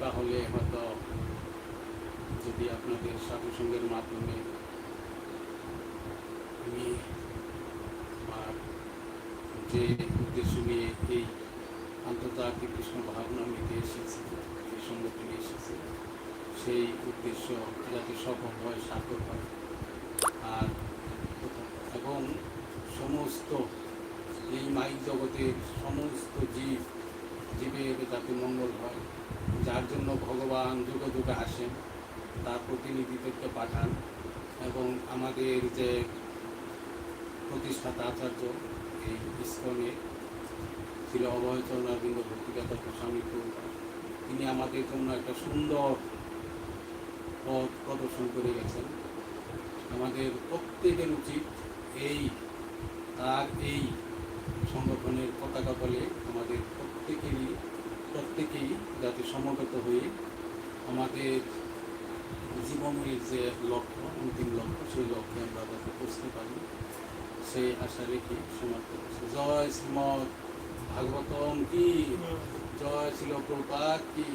তাহলে হয়তো যদি আপনাদের সাধু সঙ্গের মাধ্যমে আমি আমার যে উদ্দেশ্য নিয়ে এই আন্তর্জাতিক কৃষ্ণ ভাবনা নিতে এসেছি এই সংগঠনে এসেছি, সেই উদ্দেশ্য যাতে সফল হয়, সার্থক হয়। আর এবং সমস্ত এই মাইক জগতের সমস্ত জীব, জীবের যাতে মঙ্গল হয় যার জন্য ভগবান যুগে যুগে আসেন, তার প্রতিনিধিদেরকে পাঠান এবং আমাদের যে প্রতিষ্ঠাতা আচার্য, এই ইস্কনে ছিল অরবিন্দ ভক্তিগত স্বামী প্রভুপাদ। তিনি আমাদের জন্য একটা সুন্দর পথ প্রদর্শন করে গেছেন। আমাদের প্রত্যেকের উচিত এই তার এই সংগঠনের পতাকা তলে আমাদের প্রত্যেকেরই প্রত্যেকেই যাতে সমবেত হয়ে আমাদের জীবনের যে লক্ষ্য অন্তিম লক্ষ্য সেই লক্ষ্যে আমরা যাতে পৌঁছতে পারি সেই আশা রেখে সমাপ্ত করছি। জয় শ্রীমদ ভাগবতম কি? জয় ছিল প্রপাত কি?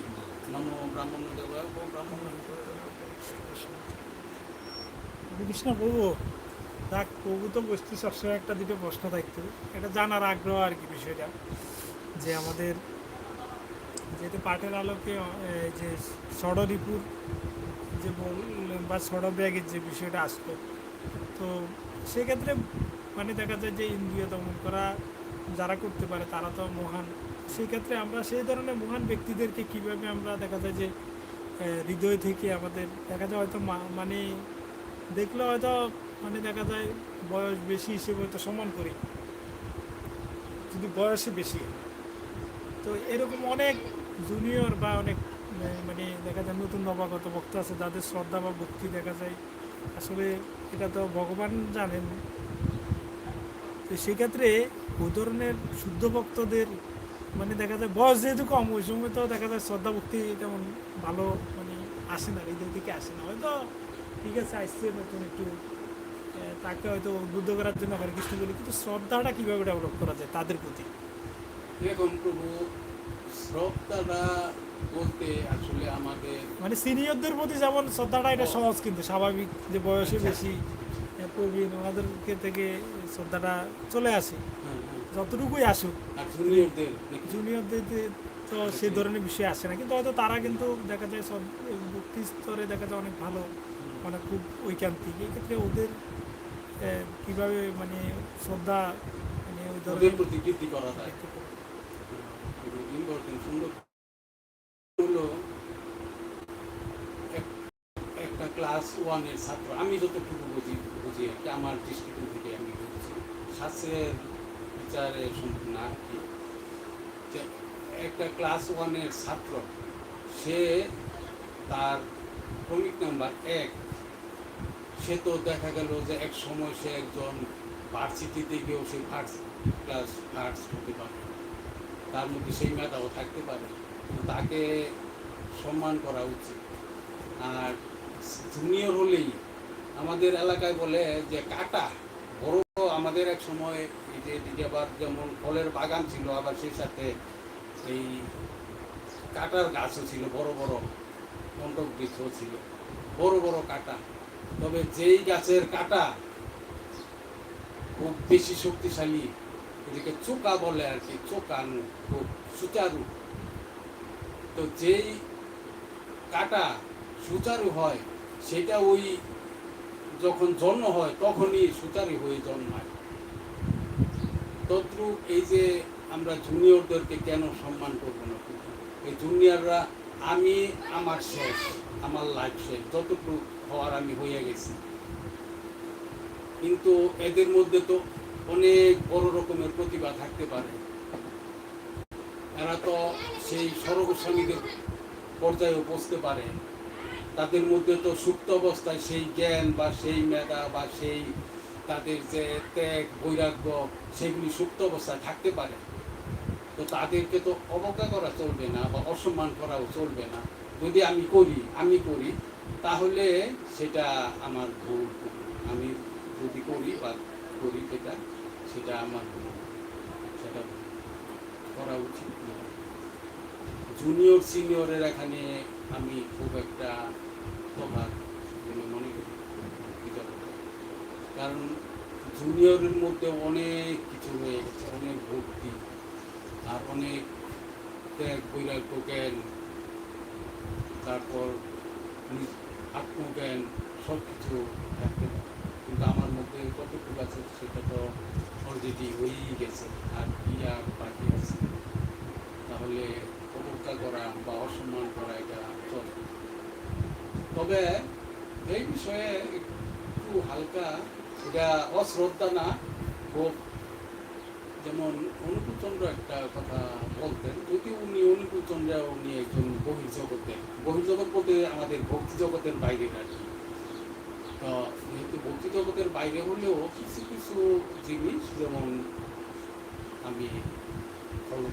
নম ব্রাহ্মণ দেবা ও ব্রাহ্মণ কৃষ্ণ প্রভু দেখ প্রভু তো বসতে সবসময় একটা দুটো প্রশ্ন থাকতো। এটা জানার আগ্রহ আর কি বিষয়টা যে আমাদের যেহেতু পাটের আলোকে যে ষড়রিপুর যে বা ষড় ব্যাগের যে বিষয়টা আসলো তো সেক্ষেত্রে মানে দেখা যায় যে ইন্দ্রিয় দমন করা যারা করতে পারে তারা তো মহান সেই ক্ষেত্রে আমরা সেই ধরনের মহান ব্যক্তিদেরকে কীভাবে আমরা দেখা যায় যে হৃদয় থেকে আমাদের দেখা যায় হয়তো মানে দেখলে হয়তো মানে দেখা যায় বয়স বেশি হিসেবে হয়তো সমান করি যদি বয়সে বেশি। তো এরকম অনেক জুনিয়র বা অনেক মানে দেখা যায় নতুন নবাগত বক্তা আছে যাদের শ্রদ্ধা বা ভক্তি দেখা যায়। আসলে এটা তো ভগবান জানেন। তো সেক্ষেত্রে ওই ধরনের শুদ্ধ ভক্তদের মানে দেখা যায় বয়স যেহেতু কম, ওই সময় তো দেখা যায় শ্রদ্ধা, ভক্তি তেমন ভালো মানে আসে না, হৃদয় থেকে আসে না। হয়তো ঠিক আছে, আসছে নতুন একটু তাকে হয়তো উদ্বুদ্ধ করার জন্য হরে কৃষ্ণ বলি, কিন্তু শ্রদ্ধাটা কীভাবে ডেভেলপ করা যায় তাদের প্রতি? দেখুন প্রভু শ্রদ্ধাটা বলতে আসলে আমাদের মানে সিনিয়রদের প্রতি যেমন শ্রদ্ধাটা এটা সহজ কিন্তু। স্বাভাবিক যে বয়সে বেশি প্রবীণ ওনাদেরকে থেকে শ্রদ্ধাটা চলে আসে। হ্যাঁ, হ্যাঁ, যতটুকুই আসুক। জুনিয়রদের জুনিয়রদের তো সেই ধরনের বিষয় আসে না। কিন্তু হয়তো তারা কিন্তু দেখা যায় সব ভক্তি স্তরে দেখা যায় অনেক ভালো মানে খুব ঐকান্তিক। এক্ষেত্রে ওদের কীভাবে মানে শ্রদ্ধা মানে ওই ধরনের প্রতি বৃদ্ধি করা যায় ইম্পর্টেন্ট সুন্দর হলো এক- একটা ক্লাস ওয়ানের ছাত্র, আমি যতটুকু বুঝি বুঝি আর কি, আমার দৃষ্টিকোণ থেকে আমি বুঝছি। শাস্ত্রের বিচারে সম্পূর্ণ আর কি। একটা ক্লাস ওয়ানের ছাত্র, সে তার ক্রমিক নাম্বার এক, সে তো দেখা গেল যে এক সময় সে একজন ভার্সিটিতে গিয়েও সে ফার্স্ট ক্লাস ফার্স্ট হতে পারে। তার মধ্যে সেই মেধাও থাকতে পারে। তাকে সম্মান করা উচিত। আর জুনিয়র হলেই। আমাদের এলাকায় বলে যে কাটা, বড় আমাদের এক সময় যে আবার যেমন ফলের বাগান ছিল, আবার সেই সাথে এই কাটার গাছও ছিল, বড় বড় কণ্টক বৃক্ষও ছিল, বড় বড় কাটা। তবে যেই গাছের কাটা খুব বেশি শক্তিশালী এদিকে চোকা বলে আর কি, চোকানো খুব সুচারু। তো যেই কাটা সুচারু হয় সেটা ওই যখন জন্ম হয়, তখনই সুচারু হয়ে জন্মায়। তদ্রুপ এই যে আমরা জুনিয়রদেরকে কেন সম্মান করব না? এই জুনিয়ররা আমি, আমার শেষ, আমার লাইফ শেষ, যতটুকু হওয়ার আমি হয়ে গেছি। কিন্তু এদের মধ্যে তো অনেক বড় রকমের প্রতিভা থাকতে পারে। এরা তো সেই সর্বস্বামীদের পর্যায়ে বসতে পারে। তাদের মধ্যে তো সুপ্ত অবস্থায় সেই জ্ঞান বা সেই মেধা বা সেই তাদের যে ত্যাগ, বৈরাগ্য, সেগুলি সুপ্ত অবস্থায় থাকতে পারে। তো তাদেরকে তো অবজ্ঞা করা চলবে না বা অসম্মান করাও চলবে না। যদি আমি করি আমি করি, তাহলে সেটা আমার ভুল। আমি যদি করি বা করি যেটা, সেটা আমার ভুল। সেটা করা উচিত জুনিয়র, সিনিয়রের এখানে আমি খুব একটা তফাৎ বলে মনে করি এই জগতে। কারণ জুনিয়রের মধ্যে অনেক কিছু হয়ে গেছে অনেক ভক্তি, আর অনেক ত্যাগ বৈরাগ্য জ্ঞান, তারপর আত্মজ্ঞান সব কিছু থাকতে কিন্তু আমার মধ্যে কতটুকু আছে সেটা তো অলরেডি হয়েই গেছে, আর কি আর বাকি আছে? তাহলে অবজ্ঞা করা বা অসম্মান করা এটা চলে। তবে এই বিষয়ে একটু হালকা এটা অশ্রদ্ধা না খুব যেমন অনুকূলচন্দ্র একটা কথা বলতেন, যদি উনি অনুকূলচন্দ্র উনি একজন বহির্জগতের বহির্জগৎ বলতে আমাদের ভক্তি জগতের বাইরে আর কি তো যেহেতু ভক্তি জগতের বাইরে হলেও কিছু কিছু জিনিস, যেমন আমি ফলো